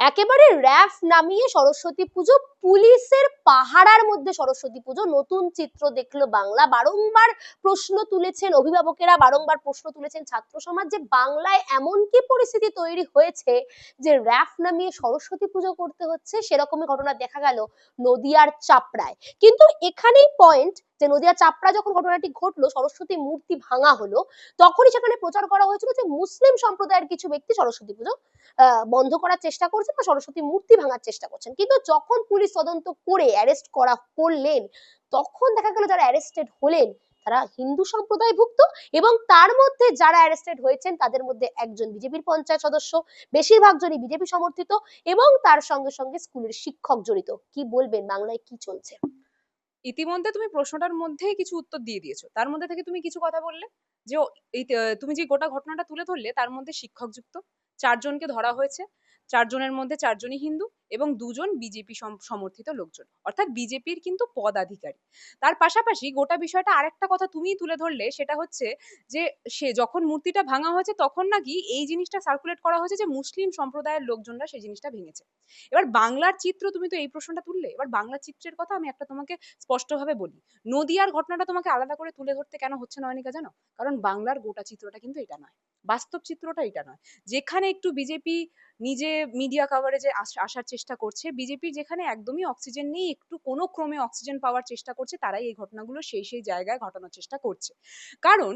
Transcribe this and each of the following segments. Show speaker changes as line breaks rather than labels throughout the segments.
একেবারে র্যাফ নামিয়ে সরস্বতী পুজো, পুলিশের পাহারার মধ্যে সরস্বতী পুজো, নতুন চিত্র দেখল বাংলা। বারংবার প্রশ্ন তুলেছেন অভিভাবকেরা, বারংবার প্রশ্ন তুলেছেন ছাত্র সমাজ যে বাংলায় এমন কি পরিস্থিতি তৈরি হয়েছে যে র্যাফ নামিয়ে সরস্বতী পুজো করতে হচ্ছে, সেরকমই ঘটনা দেখা গেল নদিয়ার চাপড়ায়। কিন্তু এখানেই পয়েন্ট যে নদিয়া চাপড়া যখন ঘটনাটি ঘটলো, সরস্বতী মূর্তি ভাঙা হলো, তখনই সেখানে প্রচার করা হয়েছিল যে মুসলিম সম্প্রদায়ের কিছু ব্যক্তি সরস্বতী পুজো বন্ধ করার চেষ্টা করছেন বা সরস্বতী মূর্তি ভাঙার চেষ্টা করছেন। কিন্তু যখন পুলিশ তদন্ত করে অ্যারেস্ট করা করলেন, তখন দেখা গেল যারা অ্যারেস্টেড হলেন, তারা হিন্দু সম্প্রদায়ভুক্ত এবং তার মধ্যে যারা অ্যারেস্টেড হয়েছেন, তাদের মধ্যে একজন বিজেপির পঞ্চায়েত সদস্য, বেশিরভাগ জনই বিজেপি সমর্থিত এবং তার সঙ্গে সঙ্গে স্কুলের শিক্ষক জড়িত। কি বলবেন? বাংলায় কি চলছে?
ইতিমধ্যে তুমি প্রশ্নটার মধ্যে কিছু উত্তর দিয়ে দিয়েছ। তার মধ্যে থেকে তুমি কিছু কথা বললে যে তুমি যে গোটা ঘটনাটা তুলে ধরলে, তার মধ্যে শিক্ষক যুক্ত, চারজনকে ধরা হয়েছে, চারজনের মধ্যে চারজনই হিন্দু এবং দুজন বিজেপি সমর্থিত লোকজন। অর্থাৎ বিজেপির কিন্তু পদাধিকারী। তার পাশাপাশি গোটা বিষয়টা আরেকটা কথা তুমিই তুলে ধরলে, সেটা হচ্ছে যে, সে যখন মূর্তিটা ভাঙা হয়েছে, তখন নাকি এই জিনিসটা সার্কুলেট করা হয়েছে যে, মুসলিম সম্প্রদায়ের লোকজনরা সেই জিনিসটা ভেঙেছে। এবার বাংলার চিত্র তুমি তো এই প্রশ্নটা তুললে, এবার বাংলার চিত্রের কথা আমি একটা তোমাকে স্পষ্টভাবে বলি। নদিয়ার ঘটনাটা তোমাকে আলাদা করে তুলে ধরতে কেন হচ্ছে না অনিকা জানো? কারণ বাংলার গোটা চিত্রটা কিন্তু এটা নয়। বাস্তব চিত্রটা এটা নয়। যেখানে একটু বিজেপি নিজে মিডিয়া কাভারেজে আসার চেষ্টা করছে। বিজেপি যেখানে একদমই অক্সিজেন নেই, একটু কোনো ক্রমে অক্সিজেন পাওয়ার চেষ্টা করছে, তারাই এই ঘটনাগুলো সেই সেই জায়গায় ঘটানোর চেষ্টা করছে। কারণ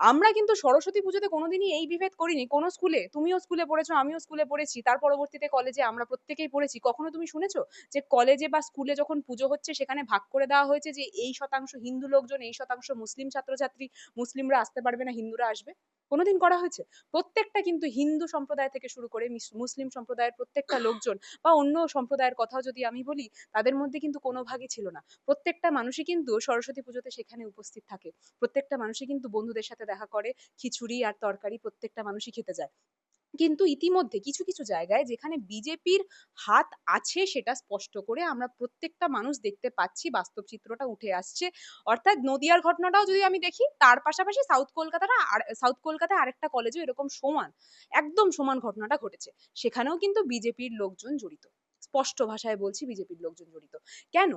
আমরা কিন্তু সরস্বতী পুজোতে কোনোদিনই এই বিভেদ করিনি। কোনো স্কুলে, তুমিও স্কুলে পড়েছো, আমিও স্কুলে পড়েছি। তার পরবর্তীতে কলেজে আমরা প্রত্যেকেই পড়েছি। কখনো তুমি শুনেছো যে কলেজে বা স্কুলে যখন পুজো হচ্ছে, সেখানে ভাগ করে দেওয়া হয়েছে যে এই শতাংশ হিন্দু লোকজন, এই শতাংশ মুসলিম ছাত্রছাত্রী, মুসলিমরা আসতে পারবে না, হিন্দুরা আসবে? কোনোদিন করা হয়েছে? প্রত্যেকটা কিন্তু হিন্দু সম্প্রদায় থেকে শুরু করে মিস- মুসলিম সম্প্রদায়ের প্রত্যেকটা লোকজন বা অন্য সম্প্রদায়ের কথাও যদি আমি বলি, তাদের মধ্যে কিন্তু কোনো ভাগই ছিল না। প্রত্যেকটা মানুষই কিন্তু সরস্বতী পুজোতে সেখানে উপস্থিত থাকে। প্রত্যেকটা মানুষই কিন্তু বন্ধুদের সাথে দেখা করে, খিচুড়ি আর তরকারি প্রত্যেকটা মানুষই খেতে যায়। কিন্তু ইতিমধ্যে কিছু কিছু জায়গায় যেখানে বিজেপির হাত আছে সেটা স্পষ্ট করে আমরা প্রত্যেকটা মানুষ দেখতে পাচ্ছি, বাস্তব চিত্রটা উঠে আসছে। অর্থাৎ নদিয়ার ঘটনাটাও যদি আমি দেখি, তার পাশাপাশি সাউথ কলকাতাটা আর, সাউথ কলকাতায় আরেকটা কলেজেও এরকম সমান, একদম সমান ঘটনাটা ঘটেছে। সেখানেও কিন্তু বিজেপির লোকজন জড়িত। স্পষ্ট ভাষায় বলছি বিজেপির লোকজন জড়িত। কেন?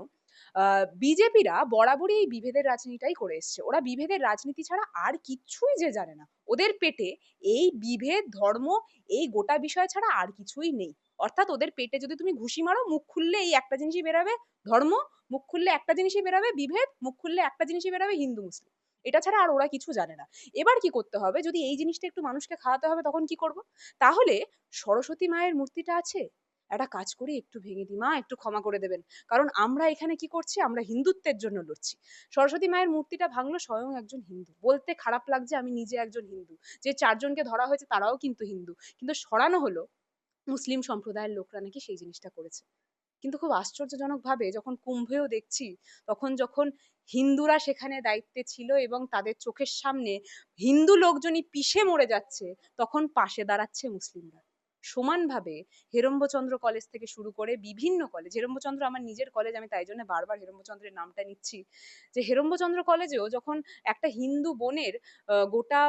বিজেপিরা বরাবরই এই বিভেদের রাজনীতিটাই করে এসছে। ওরা বিভেদের রাজনীতি ছাড়া আর কিচ্ছুই যে জানে না। ওদের পেটে এই বিভেদ, ধর্ম, এই গোটা বিষয় ছাড়া আর কিছুই নেই। অর্থাৎ ওদের পেটে যদি তুমি ঘুষি মারো, মুখ খুললে এই একটা জিনিসই বেরাবে ধর্ম, মুখ খুললে একটা জিনিসই বেরাবে বিভেদ, মুখ খুললে একটা জিনিসই বেরাবে হিন্দু, মুসলিম। এটা ছাড়া আর ওরা কিছু জানে না। এবার কি করতে হবে? যদি এই জিনিসটা একটু মানুষকে খাওয়াতে হবে, তখন কি করব? তাহলে সরস্বতী মায়ের মূর্তিটা আছে। একটা কাজ করি, একটু ভেঙে দিই, মা একটু ক্ষমা করে দেবেন। কারণ আমরা এখানে কি করছি? আমরা হিন্দুত্বের জন্য লড়ছি। সরস্বতী মায়ের মূর্তিটা ভাঙলো স্বয়ং একজন হিন্দু। বলতে খারাপ লাগছে আমি নিজে একজন হিন্দু। যে চারজনকে ধরা হয়েছে তারাও কিন্তু হিন্দু। কিন্তু সরানো হলো, মুসলিম সম্প্রদায়ের লোকরা নাকি সেই জিনিসটা করেছে। কিন্তু খুব আশ্চর্যজনক ভাবে যখন কুম্ভেও দেখছি, তখন যখন হিন্দুরা সেখানে দায়িত্বে ছিল এবং তাদের চোখের সামনে হিন্দু লোকজনই পিষে মরে যাচ্ছে, তখন পাশে দাঁড়াচ্ছে মুসলিমরা। সমানভাবে হেরম্বচন্দ্র কলেজ থেকে শুরু করে বিভিন্ন কলেজ হেরম্বচন্দ্র আমার নিজের কলেজ আমি তাই জন্য বারবার হেরম্বচন্দ্রের নামটা নিচ্ছি, যে হেরম্বচন্দ্র কলেজেও যখন একটা হিন্দু বোনের গোটা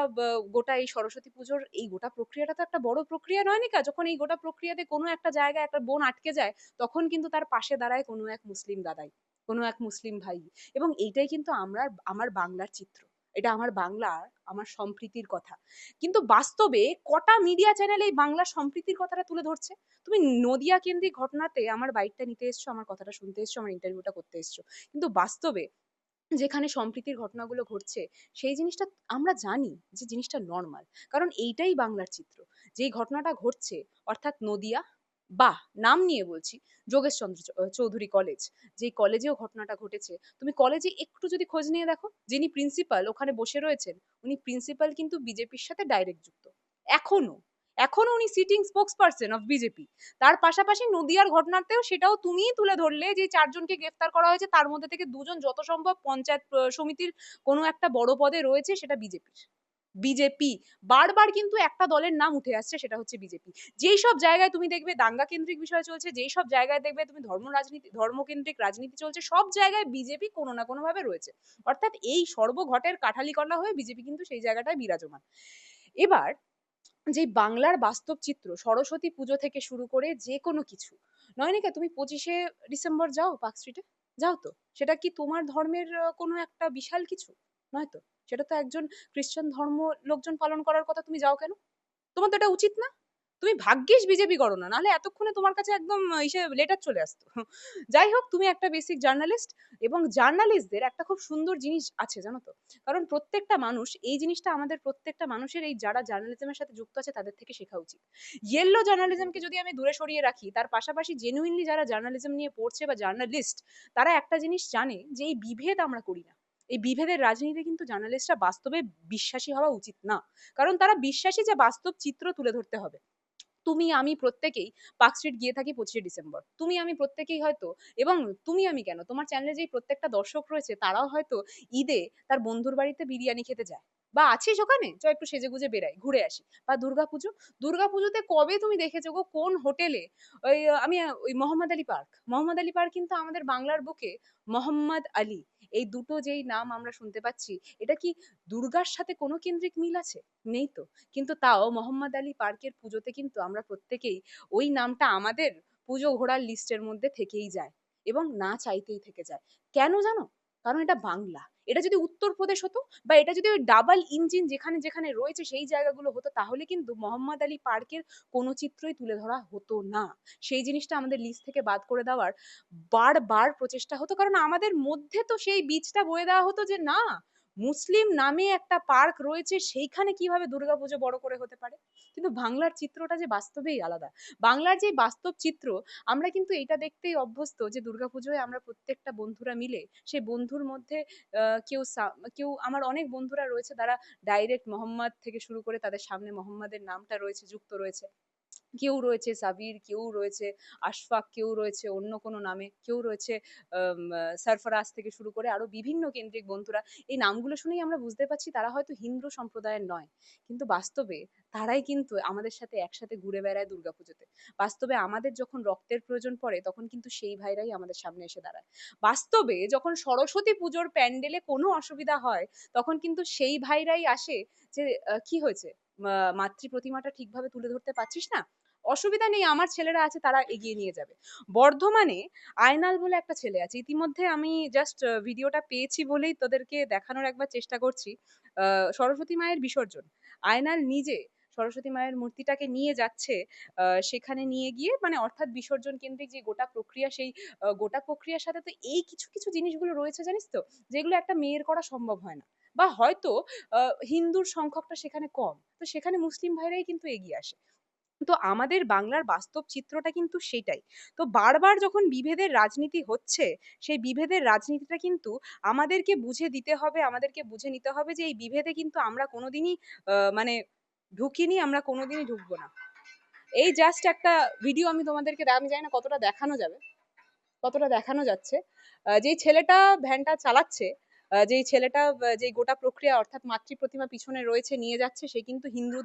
গোটা এই সরস্বতী পুজোর এই গোটা প্রক্রিয়াটা তো একটা বড় প্রক্রিয়া নয় নিকা যখন এই গোটা প্রক্রিয়াতে কোনো একটা জায়গায় একটা বোন আটকে যায়, তখন কিন্তু তার পাশে দাঁড়ায় কোনো এক মুসলিম দাদাই, কোনো এক মুসলিম ভাই। এবং এইটাই কিন্তু আমরা আমার বাংলার চিত্র। এটা আমার বাংলার আমার সম্প্রীতির কথা। কিন্তু বাস্তবে কটা মিডিয়া চ্যানেল এই বাংলা সম্প্রীতির কথাটা তুলে ধরছে? তুমি নদিয়া কেন্দ্রিক ঘটনাতে আমার বাইকটা নিতে এসছো, আমার কথাটা শুনতে এসছো, আমার ইন্টারভিউটা করতে এসছো। কিন্তু বাস্তবে যেখানে সম্প্রীতির ঘটনাগুলো ঘটছে, সেই জিনিসটা আমরা জানি যে জিনিসটা নর্মাল কারণ এইটাই বাংলার চিত্র। যেই ঘটনাটা ঘটছে, অর্থাৎ নদিয়া বা নাম নিয়ে বলছি। যোগেশচন্দ্র চৌধুরী কলেজ যে কলেজেও ঘটনাটা ঘটেছে। তুমি কলেজে একটু যদি খোঁজ নিয়ে দেখো, যিনি প্রিন্সিপাল ওখানে বসে রয়েছেন, উনি প্রিন্সিপাল কিন্তু বিজেপির সাথে ডাইরেক্ট যুক্ত। এখনও এখনও উনি sitting spokesperson of BJP তার পাশাপাশি নদিয়ার ঘটনাতেও সেটাও তুমিই তুলে ধরলে যে চারজনকে গ্রেফতার করা হয়েছে, তার মধ্যে থেকে দুজন যত সম্ভব পঞ্চায়েত সমিতির কোনো একটা বড় পদে রয়েছে, সেটা বিজেপির বিজেপি। বারবার কিন্তু একটা দলের নাম উঠে আসছে, সেটা হচ্ছে বিজেপি। যেই সব জায়গায় তুমি দেখবে দাঙ্গা কেন্দ্রিক বিষয় চলছে, যেই সব জায়গায় দেখবে তুমি ধর্ম রাজনীতি ধর্মকেন্দ্রিক রাজনীতি চলছে, সব জায়গায় বিজেপি কোনো না কোনো ভাবে রয়েছে। অর্থাৎ এই সর্বঘটের কাঠালি কলা হয়ে বিজেপি কিন্তু সেই জায়গাটায় বিরাজমান। এবার যে বাংলার বাস্তব চিত্র, সরস্বতী পুজো থেকে শুরু করে যে কোনো কিছু। নয়নিকা, তুমি পঁচিশে ডিসেম্বর যাও পার্ক স্ট্রিটে? যাও তো। সেটা কি তোমার ধর্মের কোনো একটা বিশাল কিছু? নয় তো সেটা তো একজন খ্রিস্টান ধর্ম লোকজন পালন করার কথা তুমি যাও কেন? তোমার তো এটা উচিত না। তুমি ভাগ্যিস বিজেপি করো না, নাহলে এতক্ষণে তোমার কাছে একদম ইসে লেটার চলে আসতো। যাই হোক, তুমি একটা বেসিক জার্নালিস্ট এবং জার্নালিস্টদের একটা খুব সুন্দর জিনিস আছে, জানো তো? কারণ প্রত্যেকটা মানুষ, এই জিনিসটা আমাদের প্রত্যেকটা মানুষের, এই যারা জার্নালিজমের সাথে যুক্ত আছে, তাদের থেকে শেখা উচিত। ইয়েলো জার্নালিজমকে যদি আমি দূরে সরিয়ে রাখি, তার পাশাপাশি জেনুইনলি যারা জার্নালিজম নিয়ে পড়ছে বা জার্নালিস্ট তারা একটা জিনিস জানে যে এই বিভেদ আমরা করি না। এই বিভেদের রাজনীতি কিন্তু জার্নালিস্টরা বাস্তবে বিশ্বাসী হওয়া উচিত না। কারণ তারা বিশ্বাসী যে বাস্তব চিত্র তুলে ধরতে হবে। তুমি, আমি প্রত্যেকেই পার্ক স্ট্রিট গিয়ে থাকি পঁচিশে ডিসেম্বর। তুমি, আমি প্রত্যেকেই হয়তো, এবং তুমি, আমি কেন? তোমার চ্যানেলে যেই প্রত্যেকটা দর্শক রয়েছে, তারাও হয়তো ঈদে তার বন্ধুর বাড়িতে বিরিয়ানি খেতে যায়। বা আছিস ওখানে? চ একটু সেজে গুজে বেরাই, ঘুরে আসি। বা দুর্গাপুজো? দুর্গাপুজোতে কবে তুমি দেখেছ গো? কোন হোটেলে? ওই, আমি, ওই মোহাম্মদ আলী পার্ক। মোহাম্মদ আলী পার্ক কিন্তু আমাদের বাংলার বুকে মোহাম্মদ আলী। এই দুটো যেই নাম আমরা শুনতে পাচ্ছি, এটা কি দুর্গার সাথে কোনো কেন্দ্রিক মিল আছে? নেই তো। কিন্তু তাও মোহাম্মদ আলী পার্কের পুজোতে কিন্তু আমরা প্রত্যেকেই ওই নামটা আমাদের পুজো ঘোড়ার লিস্টের মধ্যে থেকেই যায় এবং না চাইতেই থেকে যায়। কেন জানো? কারণ এটা বাংলা। এটা যদি উত্তরপ্রদেশ হতো বা এটা যদি ওই ডাবল ইঞ্জিন যেখানে যেখানে রয়েছে সেই জায়গাগুলো হতো, তাহলে কিন্তু মোহাম্মদ আলী পার্কের কোনো চিত্রই তুলে ধরা হতো না। সেই জিনিসটা আমাদের লিস্ট থেকে বাদ করে দেওয়ার বারবার প্রচেষ্টা হতো। কারণ আমাদের মধ্যে তো সেই বীজটা বয়ে দেওয়া হতো যে না মুসলিম নামে একটা পার্ক রয়েছে, সেইখানে কীভাবে দুর্গাপুজো বড় করে হতে পারে? কিন্তু বাংলার চিত্রটা যে বাস্তবেই আলাদা। বাংলার যে বাস্তব চিত্র, আমরা কিন্তু এটা দেখতেই অভ্যস্ত যে দুর্গাপুজোয় আমরা প্রত্যেকটা বন্ধুরা মিলে, সেই বন্ধুর মধ্যে কেউ কেউ, আমার অনেক বন্ধুরা রয়েছে, তারা ডাইরেক্ট মোহাম্মদ থেকে শুরু করে তাদের সামনে মোহাম্মদের নামটা রয়েছে, যুক্ত রয়েছে। কেউ রয়েছে সাবির, কেউ রয়েছে আশফাক, কেউ রয়েছে অন্য কোনো নামে, কেউ রয়েছে সরফরাজ থেকে শুরু করে আরও বিভিন্ন কেন্দ্রিক বন্ধুরা। এই নামগুলো শুনেই আমরা বুঝতে পারছি তারা হয়তো হিন্দু সম্প্রদায়ের নয়। কিন্তু বাস্তবে তারাই কিন্তু আমাদের সাথে একসাথে ঘুরে বেড়ায় দুর্গাপুজোতে। বাস্তবে আমাদের যখন রক্তের প্রয়োজন পড়ে, তখন কিন্তু সেই ভাইরাই আমাদের সামনে এসে দাঁড়ায়। বাস্তবে যখন সরস্বতী পুজোর প্যান্ডেলে কোনো অসুবিধা হয়, তখন কিন্তু সেই ভাইরাই আসে যে কি হয়েছে? মাতৃ প্রতিমাটা ঠিকভাবে তুলে ধরতে পারছিস না? অসুবিধা নেই, আমার ছেলেরা আছে, তারা এগিয়ে নিয়ে যাবে। বর্ধমানে আয়নাল বলে একটা ছেলে আছে, ইতিমধ্যে আমি জাস্ট ভিডিওটা পেয়েছি বলেই তোদেরকে দেখানোর একবার চেষ্টা করছি। সরস্বতী মায়ের বিসর্জন। আয়নাল নিজে সরস্বতী মায়ের মূর্তিটাকে নিয়ে যাচ্ছে সেখানে নিয়ে গিয়ে মানে অর্থাৎ বিসর্জন কেন্দ্রিক যে গোটা প্রক্রিয়া, সেই গোটা প্রক্রিয়ার সাথে তো এই কিছু কিছু জিনিসগুলো রয়েছে জানিস তো, যেগুলো একটা মেয়ের করা সম্ভব হয় না। বা হয়তো হিন্দুর সংখ্যকটা সেখানে কম, তো সেখানে মুসলিম ভাইরাই কিন্তু এগিয়ে আসে। তো আমাদের বাংলার বাস্তব চিত্রটা কিন্তু সেটাই। তো বারবার যখন বিভেদের রাজনীতি হচ্ছে, সেই বিভেদের রাজনীতিটা কিন্তু আমাদেরকে বুঝে দিতে হবে, আমাদেরকে বুঝে নিতে হবে যে এই বিভেদে কিন্তু আমরা কোনোদিনই মানে ঢুকিনি, আমরা কোনোদিনই ঢুকবো না। এই জাস্ট একটা ভিডিও আমি তোমাদেরকে আমি জানি না কতটা দেখানো যাবে, কতটা দেখানো যাচ্ছে। যেই ছেলেটা ভ্যানটা চালাচ্ছে যেই ছেলেটা যে যেই গোটা প্রক্রিয়া অর্থাৎ মাতৃ প্রতিমা পিছনে রয়েছে নিয়ে যাচ্ছে, সে কিন্তু হিন্দু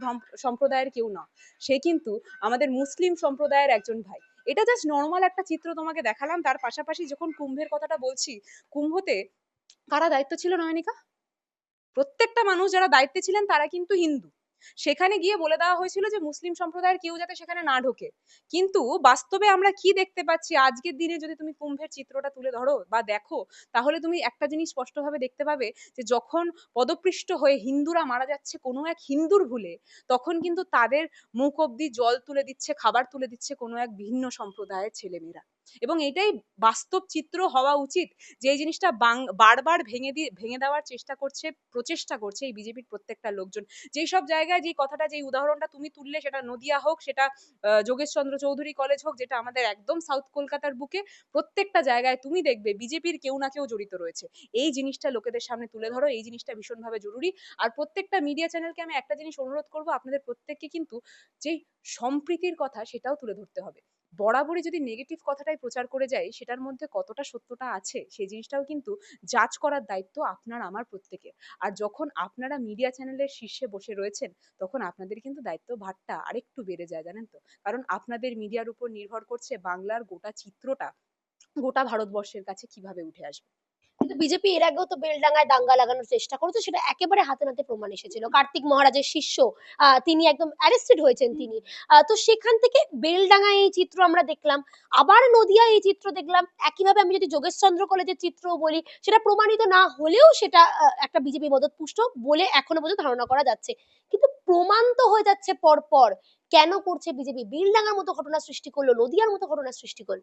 সম্প্রদায়ের কেউ না সে কিন্তু আমাদের মুসলিম সম্প্রদায়ের একজন ভাই। এটা জাস্ট নর্মাল একটা চিত্র তোমাকে দেখালাম। তার পাশাপাশি যখন কুম্ভের কথাটা বলছি, কুম্ভতে কারা দায়িত্ব ছিল, নয়নিকা? প্রত্যেকটা মানুষ যারা দায়িত্বে ছিলেন, তারা কিন্তু হিন্দু। সেখানে গিয়ে বলে দেওয়া হয়েছিল যে মুসলিম সম্প্রদায়ের কেউ যাতে সেখানে না ঢোকে। কিন্তু বাস্তবে আমরা কি দেখতে পাচ্ছি? আজকের দিনে যদি তুমি কুম্ভের চিত্রটা তুলে ধরো বা দেখো, তাহলে তুমি একটা জিনিস স্পষ্টভাবে দেখতে পাবে যে যখন পদপৃষ্ট হয়ে হিন্দুরা মারা যাচ্ছে কোনো এক হিন্দুর ভুলে, তখন কিন্তু তাদের মুখ অব্দি জল তুলে দিচ্ছে, খাবার তুলে দিচ্ছে কোনো এক ভিন্ন সম্প্রদায়ের ছেলেমেয়েরা। এবং এটাই বাস্তব চিত্র হওয়া উচিত যে এই জিনিসটা বারবার ভেঙে দিয়ে ভেঙে দেওয়ার চেষ্টা করছে, প্রচেষ্টা করছে এই বিজেপির প্রত্যেকটা লোকজন। যেই সব জায়গায় যে কথাটা যে উদাহরণটা তুমি তুললে, সেটা নদিয়া হোক, সেটা যোগেশচন্দ্র চৌধুরী কলেজ হোক, যেটা আমাদের একদম সাউথ কলকাতার বুকে, প্রত্যেকটা জায়গায় তুমি দেখবে বিজেপির কেউ না কেউ জড়িত রয়েছে। এই জিনিসটা লোকেদের সামনে তুলে ধরো, এই জিনিসটা ভীষণভাবে জরুরি। আর প্রত্যেকটা মিডিয়া চ্যানেলকে আমি একটা জিনিস অনুরোধ করব, আপনাদের প্রত্যেককে কিন্তু যেই সম্প্রীতির কথা, সেটাও তুলে ধরতে হবে। বরাবরই যদি নেগেটিভ কথাটাই প্রচার করে যায়, সেটার মধ্যে কতটা সত্যটা আছে, সেই জিনিসটাও কিন্তু জাজ করার দায়িত্ব আপনার, আমার প্রত্যেকের আর যখন আপনারা মিডিয়া চ্যানেলের শীর্ষে বসে রয়েছেন, তখন আপনাদের কিন্তু দায়িত্ব ভারটা আরেকটু বেড়ে যায়, জানেন তো? কারণ আপনাদের মিডিয়ার উপর নির্ভর করছে বাংলার গোটা চিত্রটা, গোটা ভারতবর্ষের কাছে কীভাবে উঠে আসবে।
কিন্তু বিজেপি এর আগেও তো বেলডাঙ্গায় দাঙ্গা লাগানোর চেষ্টা করেছে সেটা একেবারে হাতে নাতে প্রমাণ এসেছিল। কার্তিক মহারাজের শিষ্য তিনি একদম অ্যারেস্টেড হয়েছেন তিনি। তো সেখান থেকে বেলডাঙ্গায় এই চিত্র আমরা দেখলাম আবার নদিয়া এই চিত্র দেখলাম। একইভাবে আমি যদি যোগেশচন্দ্র কলেজের চিত্র বলি সেটা প্রমাণিত না হলেও সেটা একটা বিজেপি মদত পুষ্ট বলে এখনও পর্যন্ত ধারণা করা যাচ্ছে। কিন্তু প্রমাণ তো হয়ে যাচ্ছে পর পর কেন করছে বিজেপি? বেলডাঙ্গার মতো ঘটনা সৃষ্টি করল, নদিয়ার মতো ঘটনা সৃষ্টি করল।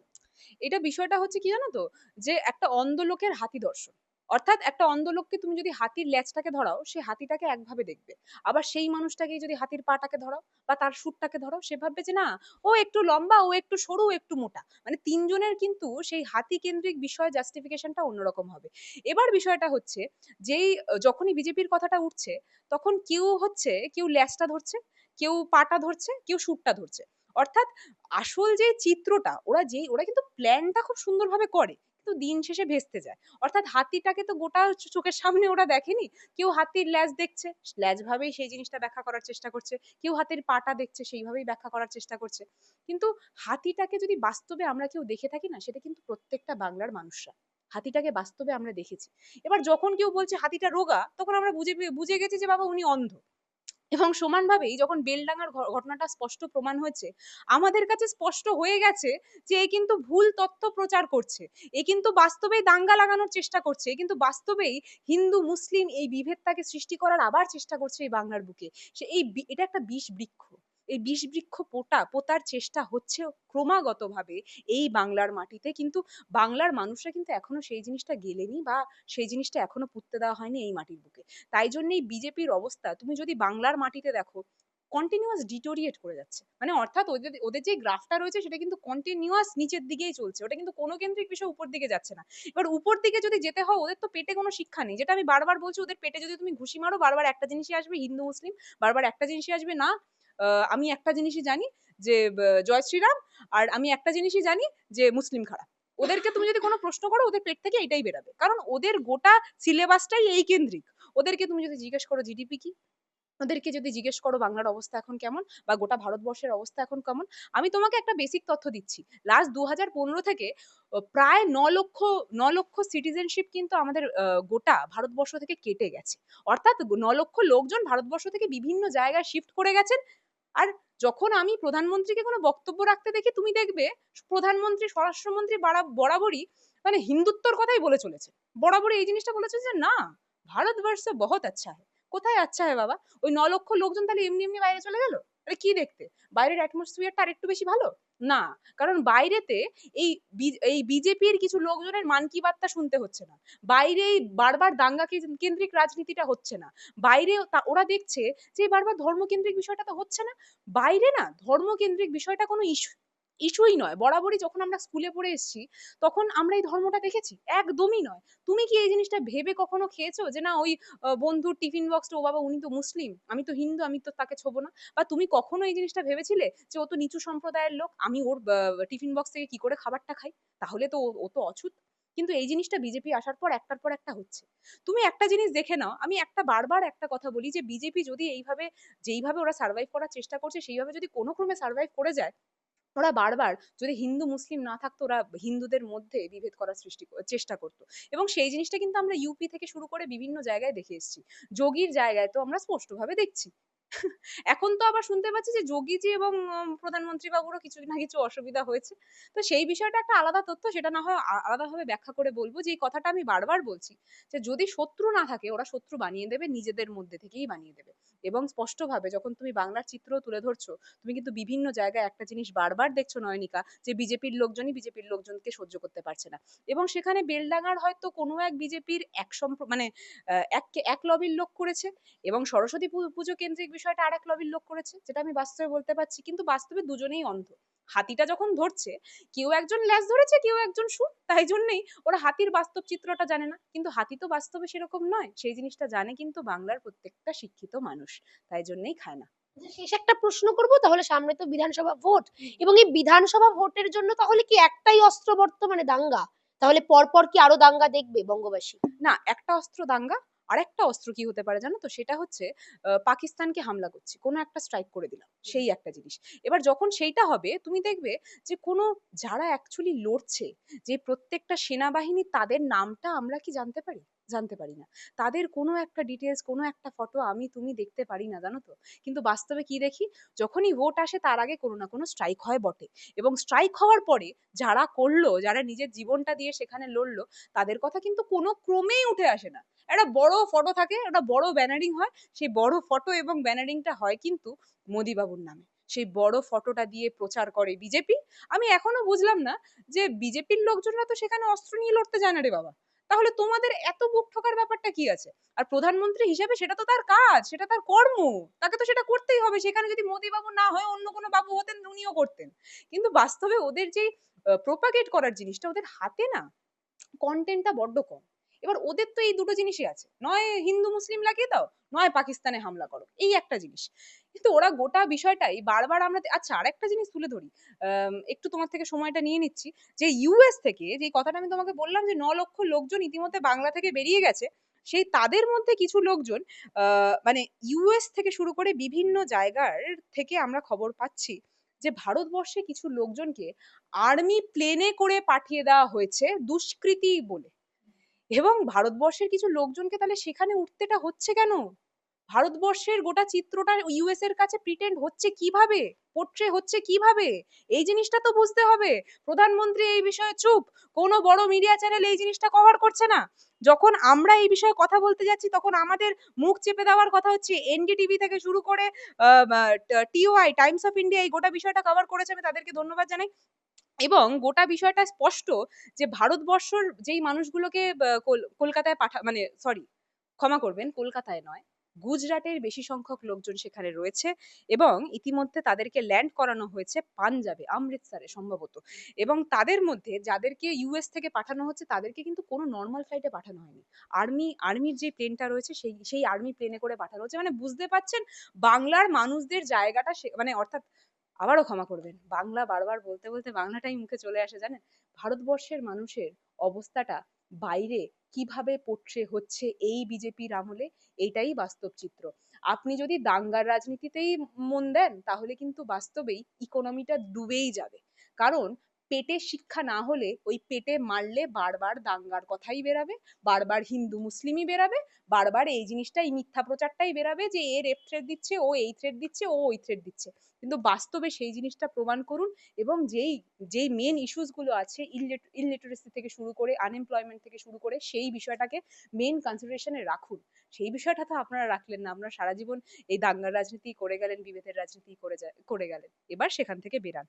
এটা বিষয়টা হচ্ছে কি জানো তো? যে একটা অন্ধ লোকের হাতি দর্শন। অর্থাৎ একটা অন্ধ লোককে তুমি যদি হাতির ল্যাজটাকে ধরাও, সে হাতিটাকে একভাবে দেখবে। আবার সেই মানুষটাকে যদি হাতির পাটাকে ধরাও বা তার সুরটাকে ধরাও, সে ভাববে যে না, ও একটু লম্বা, ও একটু সরু, ও একটু মোটা। মানে তিনজনের কিন্তু সেই হাতি কেন্দ্রিক বিষয় জাস্টিফিকেশনটা অন্যরকম হবে। এবার বিষয়টা হচ্ছে, যেই, যখনই বিজেপির কথাটা উঠছে, তখন কেউ হচ্ছে, কেউ ল্যাজটা ধরছে কেউ পাটা ধরছে, কেউ সুরটা ধরছে। অর্থাৎ আসল যে চিত্রটা, ওরা যেই, ওরা কিন্তু প্ল্যানটা খুব সুন্দরভাবে করে, কিন্তু দিন শেষে ভেস্তে যায়। অর্থাৎ হাতিটাকে তো গোটা চোখের সামনে ওরা দেখেনি। কেউ হাতির ল্যাজ দেখছে, ল্যাজ ভাবেই সেই জিনিসটা ব্যাখ্যা করার চেষ্টা করছে। কেউ হাতির পাটা দেখছে, সেইভাবেই ব্যাখ্যা করার চেষ্টা করছে। কিন্তু হাতিটাকে যদি বাস্তবে আমরা কেউ দেখে থাকি না, সেটা কিন্তু প্রত্যেকটা বাংলার মানুষরা। হাতিটাকে বাস্তবে আমরা দেখেছি। এবার যখন কেউ বলছে হাতিটা রোগা, তখন আমরা বুঝে বুঝে গেছি যে বাবা উনি অন্ধ। এবং সমানভাবেই যখন বেলডাঙ্গার ঘটনাটা স্পষ্ট প্রমাণ হয়েছে, আমাদের কাছে স্পষ্ট হয়ে গেছে যে এ কিন্তু ভুল তথ্য প্রচার করছে। এ কিন্তু বাস্তবেই দাঙ্গা লাগানোর চেষ্টা করছে। কিন্তু বাস্তবেই হিন্দু, মুসলিম এই বিভেদটাকে সৃষ্টি করার আবার চেষ্টা করছে এই বাংলার বুকে। সে এই এটা একটা বিষ বৃক্ষ এই বিষ বৃক্ষ পোটা, পোতার চেষ্টা হচ্ছে ক্রমাগতভাবে এই বাংলার মাটিতে। কিন্তু বাংলার মানুষরা কিন্তু এখনও সেই জিনিসটা গেলেনি বা সেই জিনিসটা এখনও পুঁততে দেওয়া হয়নি এই মাটির বুকে। তাই জন্যই বিজেপির অবস্থা, তুমি যদি বাংলার মাটিতে দেখো কন্টিনিউয়াস ডিটোরিয়েট করে যাচ্ছে। মানে অর্থাৎ ওদের ওদের যে গ্রাফটা রয়েছে, সেটা কিন্তু কন্টিনিউয়াস নিচের দিকেই চলছে। ওটা কিন্তু কোনো কেন্দ্রিক বিষয় উপর দিকে যাচ্ছে না। এবার উপর দিকে যদি যেতে হয়, ওদের তো পেটে কোনো শিক্ষা নেই। যেটা আমি বারবার বলছি, ওদের পেটে যদি তুমি ঘুষি মারো, বারবার একটা জিনিসই আসবে, হিন্দু, মুসলিম, বারবার একটা জিনিসই আসবে, না। আমি একটা জিনিসই জানি যে জয় শ্রীরাম আর আমি একটা জিনিসই জানি যে, মুসলিম খারাপ ওদেরকে তুমি যদি কোনো প্রশ্ন করো, ওদের পেট থেকে এটাই বেরাবে। কারণ ওদের গোটা সিলেবাসটাই এই কেন্দ্রিক। ওদেরকে তুমি যদি জিজ্ঞেস করো, জিডিপি কি? ওদেরকে যদি জিজ্ঞেস করো, বাংলার অবস্থা এখন কেমন? বা গোটা ভারতবর্ষের অবস্থা এখন কেমন? আমি তোমাকে একটা বেসিক তথ্য দিচ্ছি। লাস্ট দু হাজার পনেরো থেকে প্রায় ন লক্ষ ন লক্ষ সিটিজেনশিপ কিন্তু আমাদের গোটা ভারতবর্ষ থেকে কেটে গেছে। অর্থাৎ ন লক্ষ লোকজন ভারতবর্ষ থেকে বিভিন্ন জায়গায় শিফট করে গেছেন। আর যখন আমি প্রধানমন্ত্রীকে কোনো বক্তব্য রাখতে দেখি, তুমি দেখবে প্রধানমন্ত্রী, স্বরাষ্ট্রমন্ত্রী বারা- বরাবরই মানে হিন্দুত্বর কথাই বলে চলেছে। বরাবরই এই জিনিসটা বলেছে যে, না, ভারতবর্ষ বহুত আচ্ছা হয় কোথায় আচ্ছা হয় বাবা? ওই ন লক্ষ লোকজন তাহলে এমনি এমনি বাইরে চলে গেল? আরে কি দেখতে? বাইরের অ্যাটমসফিয়ারটা আর একটু বেশি ভালো? না। কারণ বাইরেতে এই এই বিজেপির কিছু লোকজনের মান কি বার্তা শুনতে হচ্ছে না। বাইরে এই বারবার দাঙ্গা কেন্দ্রিক রাজনীতিটা হচ্ছে না। বাইরে ওরা দেখছে যে বারবার ধর্মকেন্দ্রিক বিষয়টা তো হচ্ছে না। বাইরে না, ধর্মকেন্দ্রিক বিষয়টা কোনো ইস্যু ইস্যুই নয়। বরাবরই যখন আমরা স্কুলে পড়ে এসেছি, তখন আমরা এই ধর্মটা দেখেছি। একদমই নয়। তুমি কি এই জিনিসটা ভেবে কখনো খেয়েছো যে, না, ওই বন্ধুর টিফিন বক্সটা ও বাবা, উনি তো মুসলিম, আমি তো হিন্দু, আমি তো তাকে ছোবো না? বা তুমি কখনো এই জিনিসটা ভেবেছিলে যে, ও তো নিচু সম্প্রদায়ের লোক, আমি ওর টিফিন বক্স থেকে কি করে খাবারটা খাই? তাহলে তো ও- তো অছুত। কিন্তু এই জিনিসটা বিজেপি আসার পর একটার পর একটা হচ্ছে। তুমি একটা জিনিস দেখে নাও। আমি একটা বারবার একটা কথা বলি যে বিজেপি যদি এইভাবে, যেইভাবে ওরা সার্ভাইভ করার চেষ্টা করছে, সেইভাবে যদি কোনো ক্রমে সার্ভাইভ করে যায় ওরা বারবার যদি হিন্দু, মুসলিম না থাকতো, ওরা হিন্দুদের মধ্যে বিভেদ করার সৃষ্টি চেষ্টা করতো। এবং সেই জিনিসটা কিন্তু আমরা ইউপি থেকে শুরু করে বিভিন্ন জায়গায় দেখে এসেছি। যোগীর জায়গায় তো আমরা স্পষ্টভাবে দেখছি। এখন তো আবার শুনতে পাচ্ছি যে যোগীজি এবং প্রধানমন্ত্রী বাবুরও কিছু না কিছু অসুবিধা হয়েছে। তো সেই বিষয়টা একটা আলাদা তথ্য, সেটা না হয় আলাদাভাবে ব্যাখ্যা করে বলব যে এই কথাটা আমি বারবার বলছি যে যদি শত্রু না থাকে, ওরা শত্রু বানিয়ে দেবে, নিজেদের মধ্যে থেকেই বানিয়ে দেবে। এবং স্পষ্টভাবে যখন তুমি বাংলার চিত্র তুলে ধরছো, তুমি কিন্তু বিভিন্ন জায়গায় একটা জিনিস বারবার দেখছ, নয়নিকা, যে বিজেপির লোকজনই বিজেপির লোকজনকে সহ্য করতে পারছে না। এবং সেখানে বেলডাঙ্গার হয়তো কোনো এক বিজেপির এক সম্প্র মানে এক এক লবির লোক করেছে এবং সরস্বতী পুজো কেন্দ্রিক বিষয়টা আর এক লবির লোক করেছে যেটা আমি বাস্তবে বলতে পারছি কিন্তু বাস্তবে দুজনেই অন্ধ। হাতিটা যখন ধরছে কেউ একজন ল্যাজ ধরেছে কেউ একজন সুর তাই জন্যই ওরা হাতির বাস্তব চিত্রটা জানে না। কিন্তু হাতি তো বাস্তবে সেরকম নয় সেই জিনিসটা জানে কিন্তু বাংলার প্রত্যেকটা শিক্ষিত মানুষ তাই জন্যই খায় না।
শেষ একটা প্রশ্ন করব তাহলে সামনে তো বিধানসভা ভোট। এবং এই বিধানসভা ভোটের জন্য তাহলে কি একটাই অস্ত্র বর্তমানে দাঙ্গা? তাহলে পরপর কি আরও দাঙ্গা দেখবে বঙ্গবাসী?
না একটা অস্ত্র দাঙ্গা আরেকটা অস্ত্র কি হতে পারে জানো তো? সেটা হচ্ছে পাকিস্তানকে হামলা করছি। কোনো একটা স্ট্রাইক করে দিলাম সেই একটা জিনিস। এবার যখন সেইটা হবে তুমি দেখবে যে কোনো যারা অ্যাকচুয়ালি লড়ছে যে প্রত্যেকটা সেনাবাহিনী তাদের নামটা আমরা কি জানতে পারি? জানতে পারি না। তাদের কোনো একটা ডিটেলস কোনো একটা ফটো আমি তুমি দেখতে পারি না, জানো তো? কিন্তু বাস্তবে কি দেখি? যখনই ভোট আসে তার আগে কোনো না কোনো স্ট্রাইক হয় বটে। এবং স্ট্রাইক হওয়ার পরে যারা করল, যারা নিজের জীবনটা দিয়ে সেখানে লড়লো, তাদের কথা কিন্তু কোনো ক্রমেই উঠে আসে না। একটা বড় ফটো থাকে, একটা বড় ব্যানারিং হয়, সেই বড় ফটো এবং ব্যানারিংটা হয় কিন্তু মোদিবাবুর নামে। সেই বড় ফটোটা দিয়ে প্রচার করে বিজেপি। আমি এখনও বুঝলাম না যে বিজেপির লোকজনরা তো সেখানে অস্ত্র নিয়ে লড়তে যায় না রে বাবা। তাহলে তোমাদের এত বুক ঠোকার ব্যাপারটা কি আছে? আর প্রধানমন্ত্রী হিসেবে সেটা তো তার কাজ, সেটা তার কর্ম। তাকে তো সেটা করতেই হবে। সেখানে যদি মোদি বাবু না হয় অন্য কোনো বাবু হতেন, উনিও করতেন। কিন্তু বাস্তবে ওদের যেই প্রোপাগেট করার জিনিসটা ওদের হাতে না কন্টেন্টটা বড্ড কম। এবার ওদের তো এই দুটো জিনিসই আছে। নয় হিন্দু মুসলিম লাগিয়ে দাও, নয় পাকিস্তানে হামলা করো। এই একটা জিনিস। কিন্তু ওরা গোটা বিষয়টাই বারবার আমরা আচ্ছা আরেকটা জিনিস তুলে ধরি। একটু তোমার থেকে সময়টা নিয়ে নিচ্ছি। যে ইউএস থেকে যে কথাটা আমি তোমাকে বললাম যে ন লক্ষ লোকজন ইতিমধ্যে বাংলা থেকে বেরিয়ে গেছে, সেই তাদের মধ্যে কিছু লোকজন মানে ইউএস থেকে শুরু করে বিভিন্ন জায়গার থেকে আমরা খবর পাচ্ছি যে ভারতবর্ষে কিছু লোকজনকে আর্মি প্লেনে করে পাঠিয়ে দেওয়া হয়েছে দুষ্কৃতী বলে। এবং ভারতবর্ষের কিছু লোকজনকে তাহলে সেখানে উঠতেটা হচ্ছে কেন? ভারতবর্ষের গোটা চিত্রটা ইউএস এর কাছে প্রিটেন্ড হচ্ছে কীভাবে? পোট্রে হচ্ছে কীভাবে? এই জিনিসটা তো বুঝতে হবে। প্রধানমন্ত্রী এই বিষয়ে চুপ। কোনো বড় মিডিয়া চ্যানেল এই জিনিসটা কভার করছে না। যখন আমরা এই বিষয়ে কথা বলতে যাচ্ছি, তখন আমাদের মুখ চেপে দেওয়ার কথা হচ্ছে এনডিটিভি থেকে শুরু করে টিওআই টাইমস অফ ইন্ডিয়া এই গোটা বিষয়টা কভার করেছে। আমি তাদেরকে ধন্যবাদ জানাই। এবং গোটা বিষয়টা স্পষ্ট যে ভারতবর্ষর যেই মানুষগুলোকে কলকাতায় পাঠা মানে সরি ক্ষমা করবেন, কলকাতায় নয় গুজরাটের বেশি সংখ্যক লোকজন সেখানে রয়েছে এবং ইতিমধ্যে তাদেরকে ল্যান্ড করানো হয়েছে পাঞ্জাবে, অমৃতসরে সম্ভবত। এবং তাদের মধ্যে যাদেরকে ইউএস থেকে পাঠানো হচ্ছে, তাদেরকে কিন্তু কোনো নর্মাল ফ্লাইটে পাঠানো হয়নি। আর্মি আর্মির যে প্লেনটা রয়েছে, সেই সেই আর্মি প্লেনে করে পাঠানো হচ্ছে। মানে বুঝতে পাচ্ছেন বাংলার মানুষদের জায়গাটা মানে অর্থাৎ আবারও ক্ষমা করবেন, বাংলা বারবার বলতে বলতে বাংলাটাই মুখে চলে আসে, জানেন? ভারতবর্ষের মানুষের অবস্থাটা বাইরে কীভাবে পড়ছে হচ্ছে এই বিজেপির আমলে এটাই বাস্তব চিত্র। আপনি যদি দাঙ্গার রাজনীতিতেই মন দেন, তাহলে কিন্তু বাস্তবেই ইকোনমিটা ডুবেই যাবে। কারণ পেটে শিক্ষা না হলে ওই পেটে মারলে বারবার দাঙ্গার কথাই বেরাবে, বারবার হিন্দু মুসলিমই বেরাবে, বারবার এই জিনিসটা এই মিথ্যা প্রচারটাই বেরাবে যে এ রেপ থ্রেট দিচ্ছে, ও এই থ্রেট দিচ্ছে, ও ওই থ্রেট দিচ্ছে। কিন্তু বাস্তবে সেই জিনিসটা প্রমাণ করুন এবং যেই যেই মেন ইস্যুসগুলো আছে ইলিটারেসি থেকে শুরু করে আনএমপ্লয়মেন্ট থেকে শুরু করে, সেই বিষয়টাকে মেন কনসিডারেশনে রাখুন। সেই বিষয়টা তো আপনারা রাখলেন না, আপনারা সারা জীবন এই দাঙ্গার রাজনীতি করে গেলেন, বিভেদের রাজনীতি করে করে গেলেন। এবার সেখান থেকে বেরান।